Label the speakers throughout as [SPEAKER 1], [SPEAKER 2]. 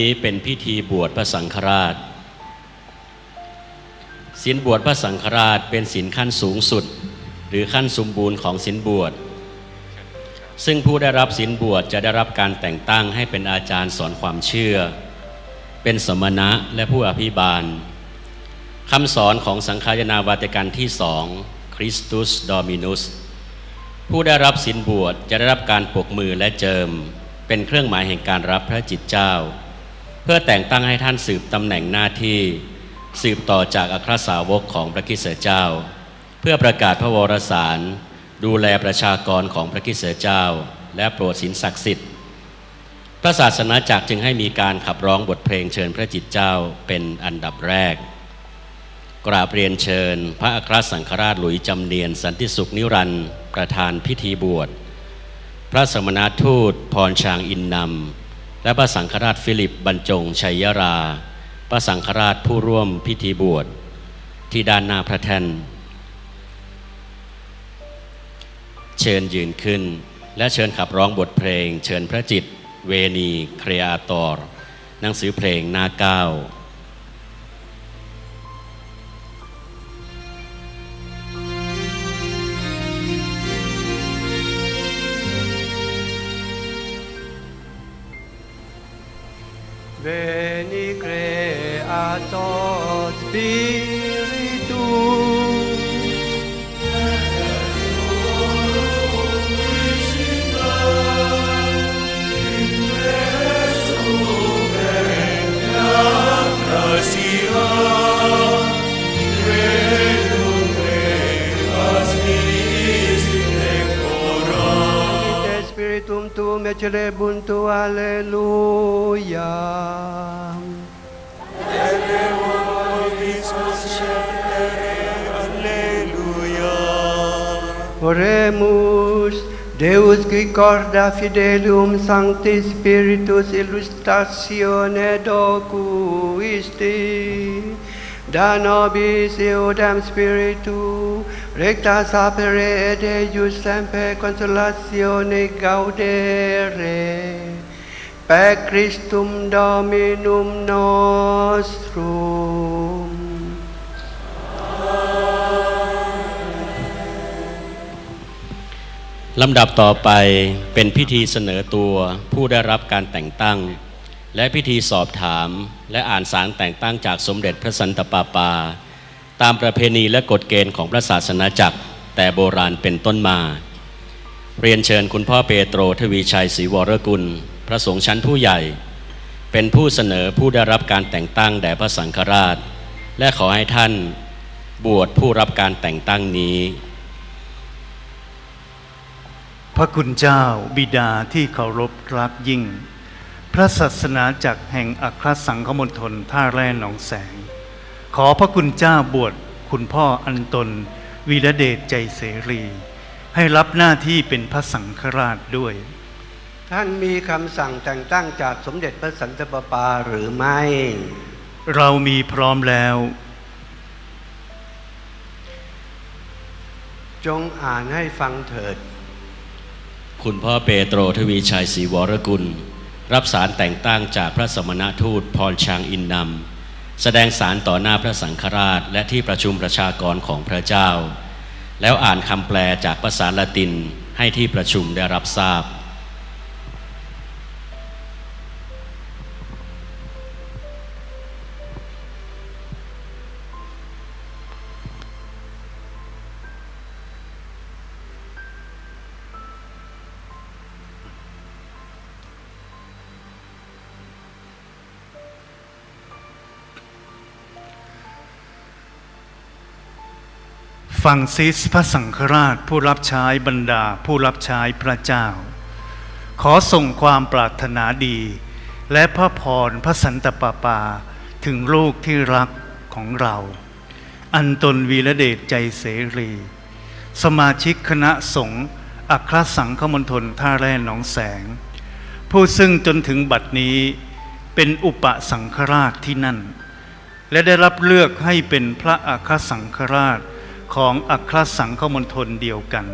[SPEAKER 1] นี้เป็นพิธีบวชพระสังฆราชศีลบวชพระสังฆราชเป็นศีลขั้นสูงสุด หรือขั้นสมบูรณ์ของศีลบวช ซึ่งผู้ได้รับศีลบวชจะได้รับการแต่งตั้งให้เป็นอาจารย์สอนความเชื่อ เป็นสมณะและผู้อภิบาลคำสอนของสังฆายนาวาติกันที่สองคริสตุสดอมินุสผู้ได้รับศีลบวชจะได้รับการปกมือและเจิม เป็นเครื่องหมายแห่งการรับพระจิตเจ้า เพื่อแต่งตั้งให้ท่านสืบตำแหน่งหน้าที่สืบต่อจากอัครสาวกของพระคริสเจ้า เพื่อประกาศพระวรสาร ดูแลประชากรของพระคริสเจ้า และโปรดศีลศักดิ์สิทธิ์พระศาสนาจักรจึงให้มีการขับร้องบทเพลงเชิญพระจิตเจ้าเป็นอันดับแรก กราบเรียนเชิญ พระอัครสังฆราชหลุยจำเนียนสันติสุขนิรันดร์ประธานพิธีบวช พระสมณทูตพรชางอินนำ และพระสังฆราชฟิลิปบรรจงชัยยรา พระสังฆราชผู้ร่วมพิธีบวชที่ด้านหน้าพระแท่น เชิญยืนขึ้น และเชิญขับร้องบทเพลง เชิญพระจิต เวนี เครียตอร์หนังสือเพลงหน้าเก้า
[SPEAKER 2] ונקרא עתות בי celebuntu, alleluia. Oremus, Deus qui corda fidelium sancti spiritus illustratione docuisti, da nobis eodam spiritu recta sapere et eius semper consolatione gaudere per Christum Dominum nostrum
[SPEAKER 1] ลำดับต่อไปเป็นพิธีเสนอตัวผู้ได้รับการแต่งตั้ง และพิธีสอบถาม และอ่านสารแต่งตั้งจากสมเด็จพระสันตะปาปา ตามประเพณีและกฎเกณฑ์ของพระศาสนาจักร แต่โบราณเป็นต้นมา เรียนเชิญคุณพ่อเปโตรทวีชัยศรีวรกุล พระสงฆ์ชั้นผู้ใหญ่ เป็นผู้เสนอผู้ได้รับการแต่งตั้งแด่พระสังฆราช และขอให้ท่านบวชผู้รับการแต่งตั้งนี้
[SPEAKER 3] พระคุณเจ้าบิดาที่เคารพรักยิ่ง พระศาสนาจักรแห่งอัครสังฆมณฑลท่าแร่หนองแสง ขอพระคุณเจ้าบวชคุณพ่ออันตนวีระเดชใจเสรี ให้รับหน้าที่เป็นพระสังฆราชด้วย
[SPEAKER 2] ท่านมีคำสั่งแต่งตั้งจากสมเด็จพระสันตะปาปาหรือไม่
[SPEAKER 3] เรามีพร้อมแล้ว
[SPEAKER 2] จงอ่านให้ฟังเถิด
[SPEAKER 1] คุณพ่อเปโตรทวีชัยศรีวรกุล รับสารแต่งตั้งจากพระสมณทูตพรชางอินนำแสดงสารต่อหน้าพระสังฆราช และที่ประชุมประชากรของพระเจ้า แล้วอ่านคำแปลจากภาษาละตินให้ที่ประชุมได้รับทราบ
[SPEAKER 3] ฟังซิสพระสังฆราชผู้รับใช้บรรดาผู้รับใช้พระเจ้า ขอส่งความปรารถนาดี และพระพรพระสันตปาปา ถึงลูกที่รักของเรา อันตนวีระเดชใจเสรี สมาชิกคณะสงฆ์อัครสังฆมณฑลท่าแร่หนองแสง ผู้ซึ่งจนถึงบัดนี้เป็นอุปสังฆราชที่นั่น และได้รับเลือกให้เป็นพระอัครสังฆราช ของอัครสังฆมณฑลเดียวกัน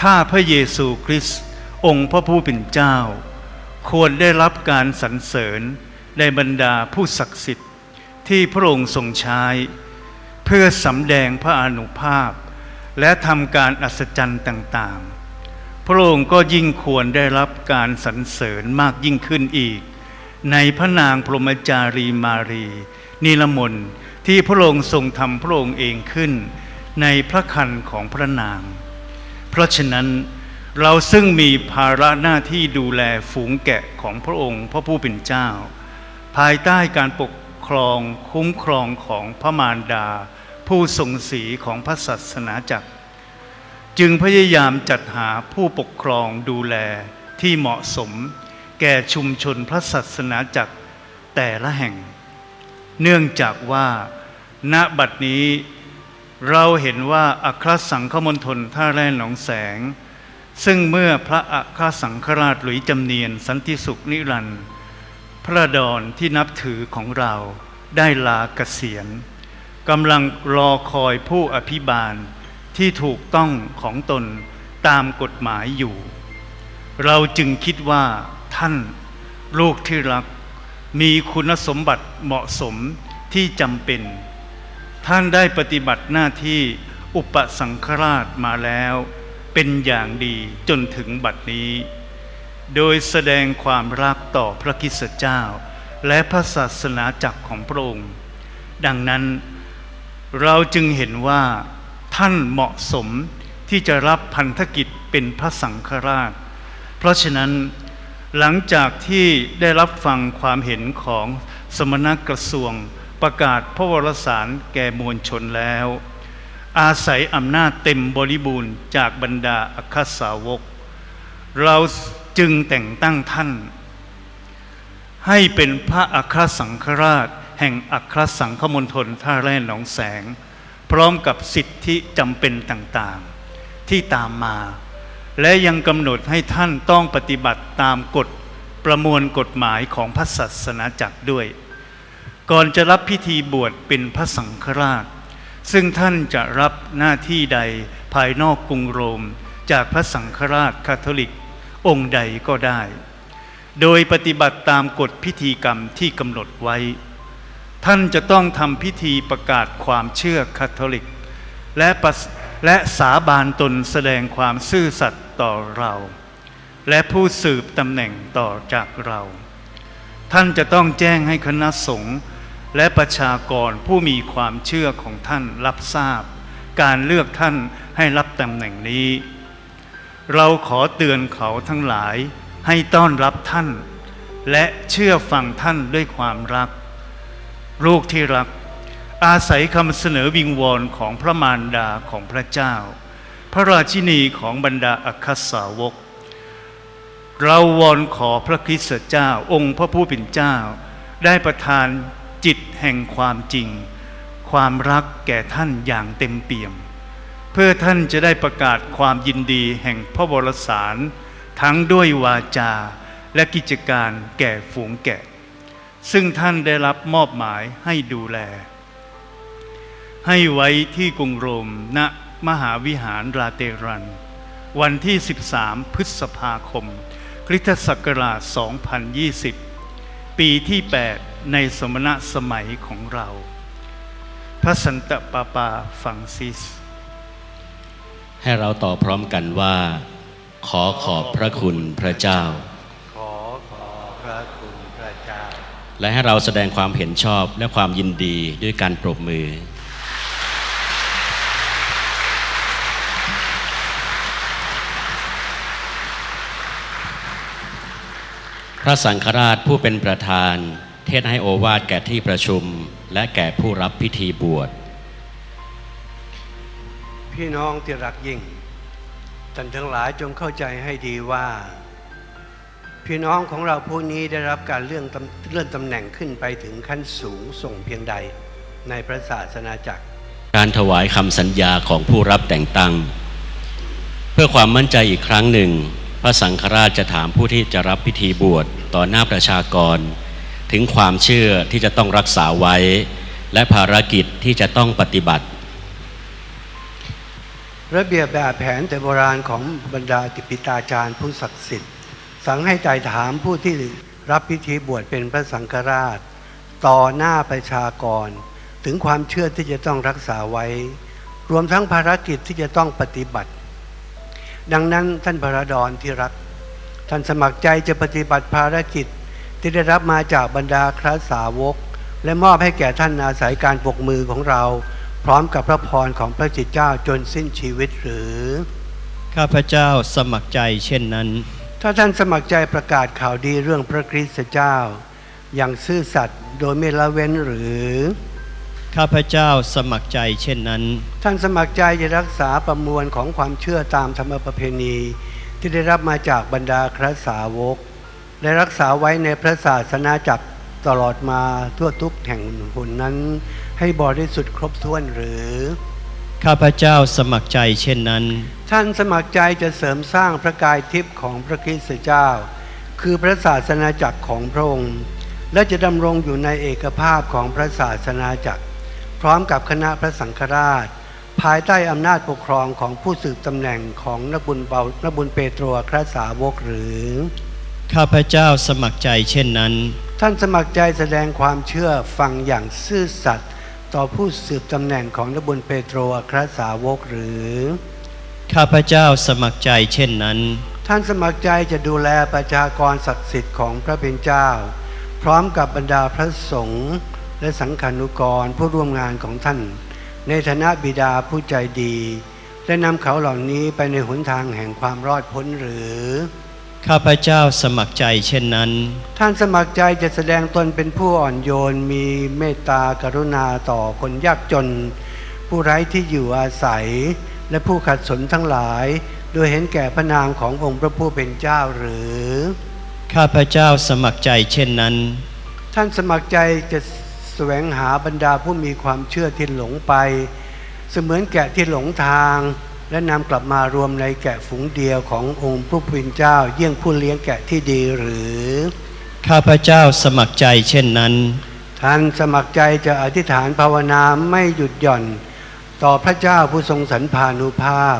[SPEAKER 3] ถ้าพระเยซูคริสต์องค์พระผู้เป็นเจ้า ควรได้รับการสรรเสริญในบรรดาผู้ศักดิ์สิทธิ์ที่พระองค์ทรงใช้ เพื่อสำแดงพระอนุภาพ และทำการอัศจรรย์ต่างๆ พระองค์ก็ยิ่งควรได้รับการสรรเสริญมากยิ่งขึ้นอีก ในพระนางพรหมจารีมารี นิลมน ที่พระองค์ทรงทำพระองค์เองขึ้น ในพระคันของพระนาง เพราะฉะนั้นเราซึ่งมีภาระหน้าที่ดูแลฝูงแกะของพระองค์พระผู้เป็นเจ้า ภายใต้การปกครองคุ้มครองของพระมารดา ผู้ทรงศีของพระศาสนาจักร จึงพยายามจัดหาผู้ปกครองดูแลที่เหมาะสม แก่ชุมชนพระศาสนาจักรแต่ละแห่ง เนื่องจากว่าณบัดนี้เราเห็นว่าอัครสังฆมณฑลท่าแร่หนองแสง ซึ่งเมื่อพระอัครสังฆราชหลุยจำเนียนสันติสุขนิรันดร์พระดอนที่นับถือของเราได้ลาเกษียณกำลังรอคอยผู้อภิบาลที่ถูกต้องของตนตามกฎหมายอยู่ เราจึงคิดว่าท่านลูกที่รัก มีคุณสมบัติเหมาะสมที่จำเป็น ท่านได้ปฏิบัติหน้าที่อุปสังฆราชมาแล้ว เป็นอย่างดีจนถึงบัดนี้ โดยแสดงความรักต่อพระคิสเจ้า และพระศาสนาจักรของพระองค์ ดังนั้นเราจึงเห็นว่าท่านเหมาะสมที่จะรับพันธกิจเป็นพระสังฆราช เพราะฉะนั้น หลังจากที่ได้รับฟังความเห็นของสมณกระทรวงประกาศพระวรสารแก่มวลชนแล้ว อาศัยอำนาจเต็มบริบูรณ์จากบรรดาอัครสาวก เราจึงแต่งตั้งท่าน ให้เป็นพระอัครสังฆราช แห่งอัครสังฆมณฑลท่าแร่หนองแสง พร้อมกับสิทธิจำเป็นต่างๆ ที่ตามมา และยังกำหนดให้ท่านต้องปฏิบัติตามกฎประมวลกฎหมายของพระศาสนาจักรด้วย ก่อนจะรับพิธีบวชเป็นพระสังฆราช ซึ่งท่านจะรับหน้าที่ใดภายนอกกรุงโรม จากพระสังฆราชคาทอลิก องค์ใดก็ได้ โดยปฏิบัติตามกฎพิธีกรรมที่กำหนดไว้ ท่านจะต้องทำพิธีประกาศความเชื่อคาทอลิก และประ และสาบานตนแสดงความซื่อสัตย์ต่อเรา และผู้สืบตำแหน่งต่อจากเรา ท่านจะต้องแจ้งให้คณะสงฆ์และประชากรผู้มีความเชื่อของท่านรับทราบ การเลือกท่านให้รับตำแหน่งนี้ เราขอเตือนเขาทั้งหลายให้ต้อนรับท่าน และเชื่อฟังท่านด้วยความรัก ลูกที่รัก อาศัยคำเสนอวิงวอนของพระมารดาของพระเจ้า พระราชินีของบรรดาอัคสาวก เราวอนขอพระคริสตเจ้าองค์พระผู้เป็นเจ้า ได้ประทานจิตแห่งความจริง ความรักแก่ท่านอย่างเต็มเปี่ยม เพื่อท่านจะได้ประกาศความยินดีแห่งพระบรสาร ทั้งด้วยวาจาและกิจการแก่ฝูงแกะ ซึ่งท่านได้รับมอบหมายให้ดูแล ให้ไว้ที่กรุงโรมณมหาวิหารราเตรัน วันที่ 13 พฤษภาคมคริสตศักราช 2020 ปีที่ 8 ในสมณะสมัยของเรา พระสันตะปาปาฟังซิส
[SPEAKER 1] ให้เราต่อพร้อมกันว่า ขอขอบพระคุณพระเจ้า
[SPEAKER 2] ขอขอพระคุณพระเจ้า
[SPEAKER 1] และให้เราแสดงความเห็นชอบและความยินดีด้วยการปรบมือ พระสังฆราชผู้เป็นประธาน เทศน์ให้โอวาทแก่ที่ประชุม และแก่ผู้รับพิธีบวช
[SPEAKER 2] พี่น้องที่รักยิ่งท่านทั้งหลายจงเข้าใจให้ดีว่า พี่น้องของเราผู้นี้ได้รับการเลื่อนตำเลื่อนตำแหน่งขึ้นไปถึงขั้นสูงส่งเพียงใดในพระศาสนาจักร
[SPEAKER 1] การถวายคำสัญญาของผู้รับแต่งตั้ง เพื่อความมั่นใจอีกครั้งหนึ่ง พระสังฆราชจะถามผู้ที่จะรับพิธีบวชต่อหน้าประชากร ถึงความเชื่อที่จะต้องรักษาไว้ และภารกิจที่จะต้องปฏิบัติ
[SPEAKER 2] ระเบียบแบบแผนแต่โบราณของบรรดาติปิตาจารย์ผู้ศักดิ์สิทธิ์ สั่งให้ไต่ถามผู้ที่รับพิธีบวชเป็นพระสังฆราช ต่อหน้าประชากร ถึงความเชื่อที่จะต้องรักษาไว้ รวมทั้งภารกิจที่จะต้องปฏิบัติ ดังนั้นท่านพระดอนที่รัก ท่านสมัครใจจะปฏิบัติภารกิจที่ได้รับมาจากบรรดาคราสาวก และมอบให้แก่ท่านอาศัยการปกมือของเรา พร้อมกับพระพรของพระจิตเจ้าจนสิ้นชีวิตหรือ
[SPEAKER 4] ข้าพเจ้าสมัครใจเช่นนั้น
[SPEAKER 2] ถ้าท่านสมัครใจประกาศข่าวดีเรื่องพระคริสต์เจ้า อย่างซื่อสัตย์โดยไม่ละเว้นหรือ
[SPEAKER 4] ข้าพเจ้าสมัครใจเช่นนั้น
[SPEAKER 2] ท่านสมัครใจจะรักษาประมวลของความเชื่อตามธรรมประเพณี ที่ได้รับมาจากบรรดาครสาวก และรักษาไว้ในพระศาสนาจักรตลอดมาทั่วทุกแห่งหนนั้น ให้บริสุทธิ์ครบถ้วนหรือ
[SPEAKER 4] ข้าพเจ้าสมัครใจเช่นนั้น
[SPEAKER 2] ท่านสมัครใจจะเสริมสร้างพระกายทิพย์ของพระคริสต์เจ้า คือพระศาสนาจักรของพระองค์ และจะดำรงอยู่ในเอกภาพของพระศาสนาจักร พร้อมกับคณะพระสังฆราช ภายใต้อำนาจปกครองของผู้สืบตำแหน่งของนบุญเบานบุญเปโตรครสาวกหรือ
[SPEAKER 4] ข้าพเจ้าสมัครใจเช่นนั้น
[SPEAKER 2] ท่านสมัครใจแสดงความเชื่อฟังอย่างซื่อสัตย์ต่อผู้สืบตำแหน่งของนบุญเปโตรครสาวกหรือ
[SPEAKER 4] ข้าพเจ้าสมัครใจเช่นนั้น
[SPEAKER 2] ท่านสมัครใจจะดูแลประชากรศักดิ์สิทธิ์ของพระเป็นเจ้า พร้อมกับบรรดาพระสงฆ์ และสังฆานุกรผู้ร่วมงานของท่าน ในฐานะบิดาผู้ใจดี และนำเขาเหล่านี้ไปในหนทางแห่งความรอดพ้นหรือ
[SPEAKER 4] ข้าพเจ้าสมัครใจเช่นนั้น
[SPEAKER 2] ท่านสมัครใจจะแสดงตนเป็นผู้อ่อนโยน มีเมตตากรุณาต่อคนยากจน ผู้ไร้ที่อยู่อาศัย และผู้ขัดสนทั้งหลาย โดยเห็นแก่พระนามขององค์พระผู้เป็นเจ้าหรือ
[SPEAKER 4] ข้าพเจ้าสมัครใจเช่นนั้น
[SPEAKER 2] ท่านสมัครใจจะแสวงหาบรรดาผู้มีความเชื่อที่หลงไป เสมือนแกะที่หลงทาง และนำกลับมารวมในแกะฝูงเดียวขององค์พระผู้เป็นเจ้า เยี่ยงผู้เลี้ยงแกะที่ดีหรือ
[SPEAKER 4] ข้าพเจ้าสมัครใจเช่นนั้น
[SPEAKER 2] ท่านสมัครใจจะอธิษฐานภาวนาไม่หยุดหย่อน ต่อพระเจ้าผู้ทรงสรรพานุภาพ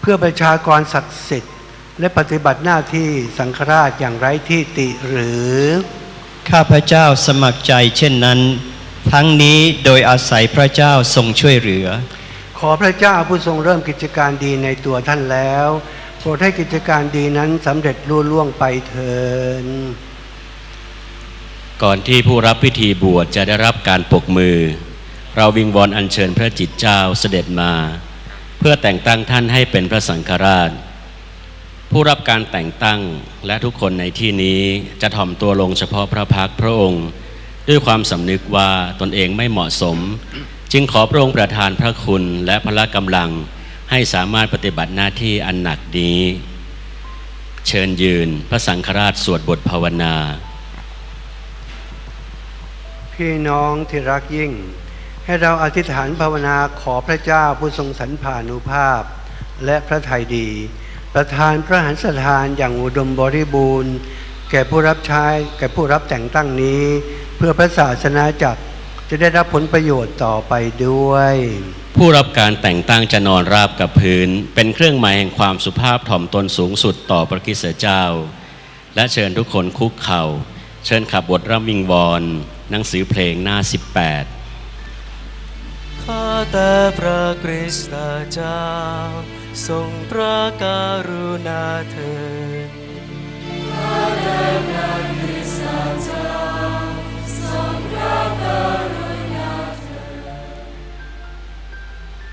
[SPEAKER 2] เพื่อประชากรศักดิ์สิทธิ์และปฏิบัติหน้าที่สังฆราชอย่างไร้ที่ติหรือ
[SPEAKER 4] ข้าพเจ้าสมัครใจเช่นนั้น ทั้งนี้โดยอาศัยพระเจ้าทรงช่วยเหลือ
[SPEAKER 2] ขอพระเจ้าผู้ทรงเริ่มกิจการดีในตัวท่านแล้วโปรดให้กิจการดีนั้นสำเร็จรุ่ล่วงไปเถิน
[SPEAKER 1] ก่อนที่ผู้รับพิธีบวชจะได้รับการปกมือ เราวิงวอนอัญเชิญพระจิตเจ้าเสด็จมา เพื่อแต่งตั้งท่านให้เป็นพระสังฆราช ผู้รับการแต่งตั้งและทุกคนในที่นี้จะถ่อมตัวลงเฉพาะพระพักพระองค์ ด้วยความสำนึกว่าตนเองไม่เหมาะสม จึงขอพระองค์ประทานพระคุณและพละกำลังให้สามารถปฏิบัติหน้าที่อันหนักนี้ เชิญยืนพระสังฆราชสวดบทภาวนา
[SPEAKER 2] พี่น้องที่รักยิ่ง ให้เราอธิษฐานภาวนาขอพระเจ้าผู้ทรงสรรพานุภาพ และพระทัยดี ประทานพระหันสถานอย่างอุดมบริบูรณ์ แก่ผู้รับใช้แก่ผู้รับแต่งตั้งนี้ เพื่อพระศาสนาจักรจะได้รับผลประโยชน์ต่อไปด้วย
[SPEAKER 1] ผู้รับการแต่งตั้งจะนอนราบกับพื้น เป็นเครื่องหมายแห่งความสุภาพถ่อมตนสูงสุดต่อพระคริสตเจ้า และเชิญทุกคนคุกเข่า เชิญขับบทร่ำวิงวอนหนังสือเพลงหน้า 18
[SPEAKER 5] ข้าแต่พระคริสตเจ้า ทรงพระกรุณาเถิด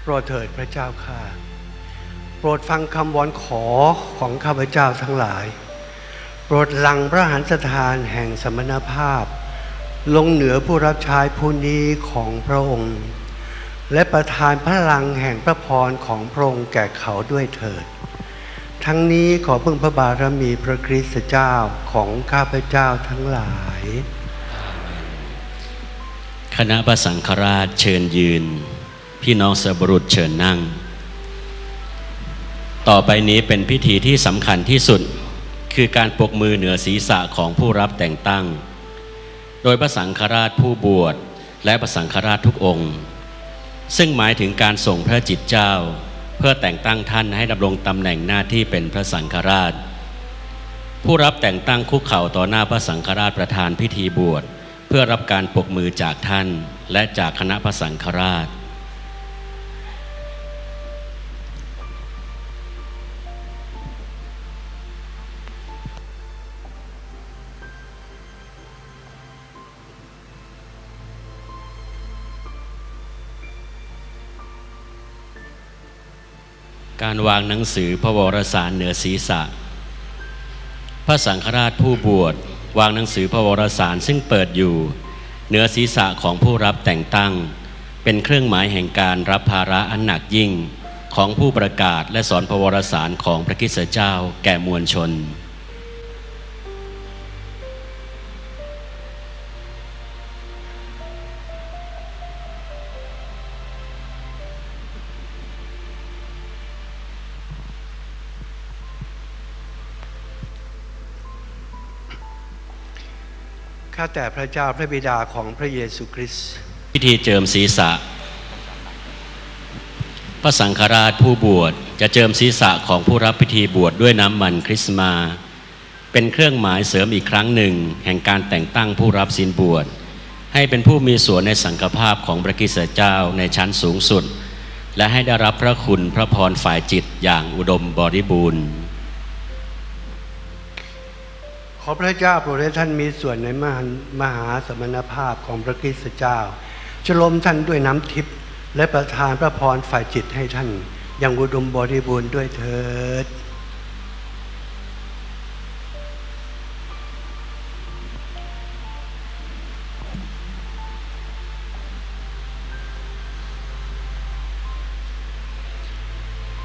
[SPEAKER 2] โปรดเถิดพระเจ้าข้าโปรดฟังคำวอนขอของข้าพเจ้าทั้งหลาย โปรดหลังพระหันสถานแห่งสมณภาพ ลงเหนือผู้รับใช้ผู้นี้ของพระองค์ และประทานพลังแห่งพระพรของพระองค์แก่เขาด้วยเถิด ทั้งนี้ขอพึ่งพระบารมีพระคริสต์เจ้าของข้าพเจ้าทั้งหลาย
[SPEAKER 1] คณะพระสังฆราชเชิญยืน พี่น้องสบรุษเชิญนั่ง ต่อไปนี้เป็นพิธีที่สำคัญที่สุด คือการปกมือเหนือศีรษะของผู้รับแต่งตั้ง โดยพระสังฆราชผู้บวชและพระสังฆราชทุกองค์ ซึ่งหมายถึงการส่งพระจิตเจ้า เพื่อแต่งตั้งท่านให้ดำรงตำแหน่งหน้าที่เป็นพระสังฆราช ผู้รับแต่งตั้งคุกเข่าต่อหน้าพระสังฆราชประธานพิธีบวช เพื่อรับการปกมือจากท่านและจากคณะพระสังฆราช การวางหนังสือพระวรสารเหนือศีรษะ พระสังฆราชผู้บวชวางหนังสือพระวรสารซึ่งเปิดอยู่ เหนือศีรษะของผู้รับแต่งตั้ง เป็นเครื่องหมายแห่งการรับภาระอันหนักยิ่งของผู้ประกาศและสอนพระวรสารของพระคริสตเจ้าแก่มวลชน
[SPEAKER 2] ข้าแต่พระเจ้าพระบิดาของพระเยซูคริสต์
[SPEAKER 1] พิธีเจิมศีรษะ พระสังฆราชผู้บวชจะเจิมศีรษะของผู้รับพิธีบวชด้วยน้ำมันคริสต์มา เป็นเครื่องหมายเสริมอีกครั้งหนึ่ง แห่งการแต่งตั้งผู้รับศีลบวช ให้เป็นผู้มีส่วนในสังฆภาพของพระคิสเจ้าในชั้นสูงสุด และให้ได้รับพระคุณพระพรฝ่ายจิตอย่างอุดมบริบูรณ์
[SPEAKER 2] ขอพระเจ้าโปรดให้ท่านมีส่วนในมหามหาสมณภาพของพระคริสต์เจ้าฉลมท่านด้วยน้ำทิพย์และประทานพระพรฝ่ายจิตให้ท่าน อย่างอุดมบริบูรณ์ด้วยเถิด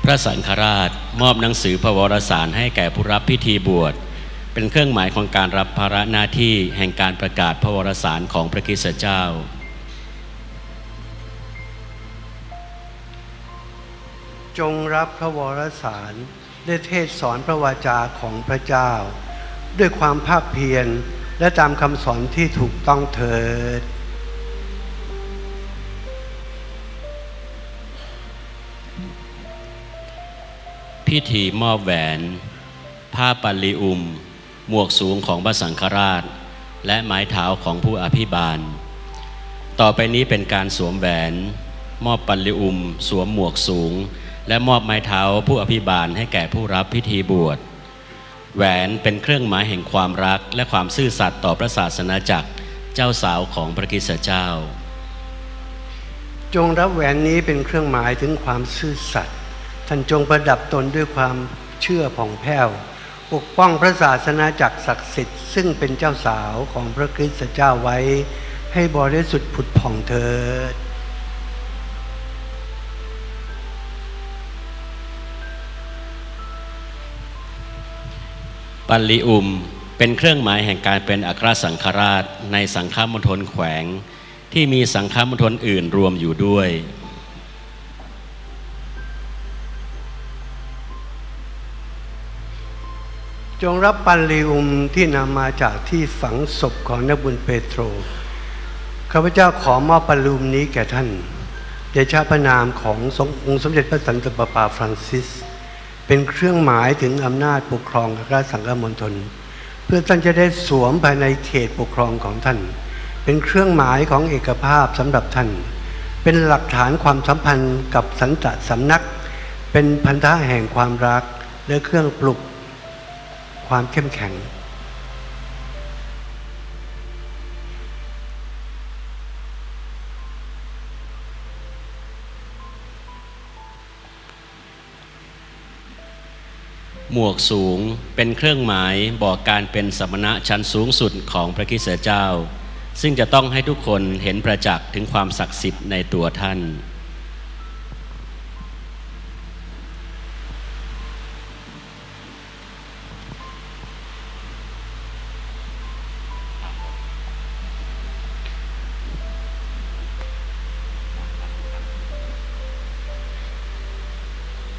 [SPEAKER 1] พระสังฆราชมอบหนังสือพระวรสารให้แก่ผู้รับพิธีบวช เป็นเครื่องหมายของการรับภาระหน้าที่แห่งการประกาศพระวรสารของพระคริสตเจ้า
[SPEAKER 2] จงรับพระวรสารได้เทศสอนพระวาจาของพระเจ้า ด้วยความภาคเพียรและตามคำสอนที่ถูกต้องเถิด
[SPEAKER 1] พิธีมอบแหวน ผ้าปัลลิอุม หมวกสูงของพระสังฆราช และไม้เท้าของผู้อภิบาล ต่อไปนี้เป็นการสวมแหวน มอบปัลลิอุม สวมหมวกสูง และมอบไม้เท้าผู้อภิบาลให้แก่ผู้รับพิธีบวชแหวนเป็นเครื่องหมายแห่งความรัก และความซื่อสัตย์ต่อพระศาสนาจักรเจ้าสาวของพระคริสเจ้า
[SPEAKER 2] จงรับแหวนนี้เป็นเครื่องหมายถึงความซื่อสัตย์ท่านจงประดับตนด้วยความเชื่อผ่องแผ้ว ปกป้องพระศาสนาจักรศักดิ์สิทธิ์ซึ่งเป็นเจ้าสาวของพระคริสตเจ้าไว้ ให้บริสุทธิ์ผุดผ่องเถิด
[SPEAKER 1] ปัลลิอุม เป็นเครื่องหมายแห่งการเป็นอัครสังฆราชในสังฆมณฑลแขวง ที่มีสังฆมณฑลอื่นรวมอยู่ด้วย
[SPEAKER 2] จงรับปัลลิอุมที่นำมาจากที่ฝังศพของนบุญเปโตร ข้าพเจ้าขอมอบปัลลิอุมนี้แก่ท่าน เดชะพระนามของสมองค์สมเด็จพระสันตะปาปาฟรังซิส เป็นเครื่องหมายถึงอำนาจปกครองราชสังฆมณฑลเพื่อท่านจะได้สวมภายในเขตปกครองของท่าน เป็นเครื่องหมายของเอกภาพสำหรับท่าน เป็นหลักฐานความสัมพันธ์กับสันตะสำนัก เป็นพันธะแห่งความรักและเครื่องปลุก ความเข้มแข็ง
[SPEAKER 1] หมวกสูงเป็นเครื่องหมายบอกการเป็นสมณะชั้นสูงสุดของพระคริสตเจ้า ซึ่งจะต้องให้ทุกคนเห็นประจักษ์ถึงความศักดิ์สิทธิ์ในตัวท่าน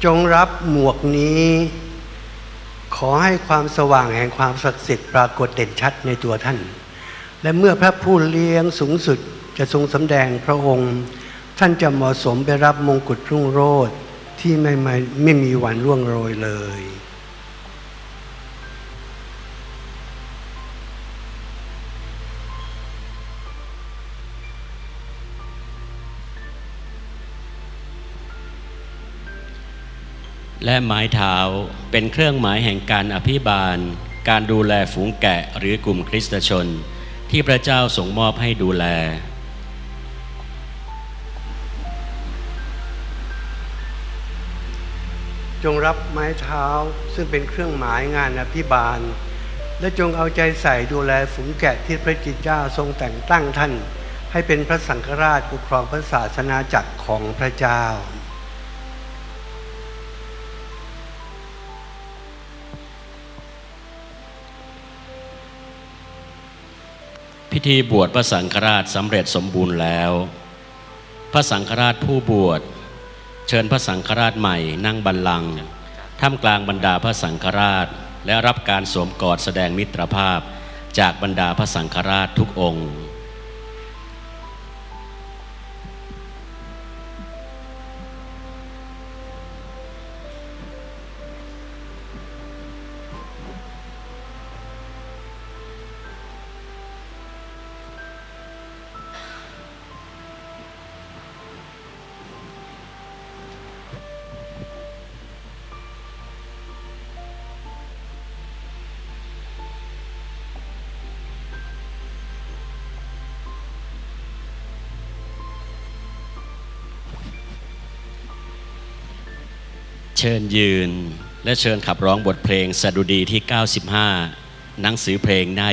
[SPEAKER 2] จงรับหมวกนี้ ขอให้ความสว่างแห่งความศักดิ์สิทธิ์ปรากฏเด่นชัดในตัวท่าน และเมื่อพระผู้เลี้ยงสูงสุดจะทรงสำแดงพระองค์ ท่านจะเหมาะสมไปรับมงกุฎรุ่งโรจน์ที่ไม่ไม่ไม่มีวันร่วงโรยเลย
[SPEAKER 1] และไม้เท้าเป็นเครื่องหมายแห่งการอภิบาล การดูแลฝูงแกะหรือกลุ่มคริสตชน ที่พระเจ้าส่งมอบให้ดูแล
[SPEAKER 2] จงรับไม้เท้าซึ่งเป็นเครื่องหมายงานอภิบาล และจงเอาใจใส่ดูแลฝูงแกะที่พระจิตเจ้าทรงแต่งตั้งท่าน ให้เป็นพระสังฆราชปกครองพระศาสนาจักรของพระเจ้า
[SPEAKER 1] พิธีบวชพระสังฆราชสำเร็จสมบูรณ์แล้ว พระสังฆราชผู้บวช เชิญพระสังฆราชใหม่นั่งบัลลังก์ท่ามกลางบรรดาพระสังฆราช และรับการสวมกอดแสดงมิตรภาพจากบรรดาพระสังฆราชทุกองค์ เชิญยืนและเชิญขับร้องบทเพลงสดุดีที่ 95 หนังสือเพลงหน้า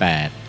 [SPEAKER 1] 28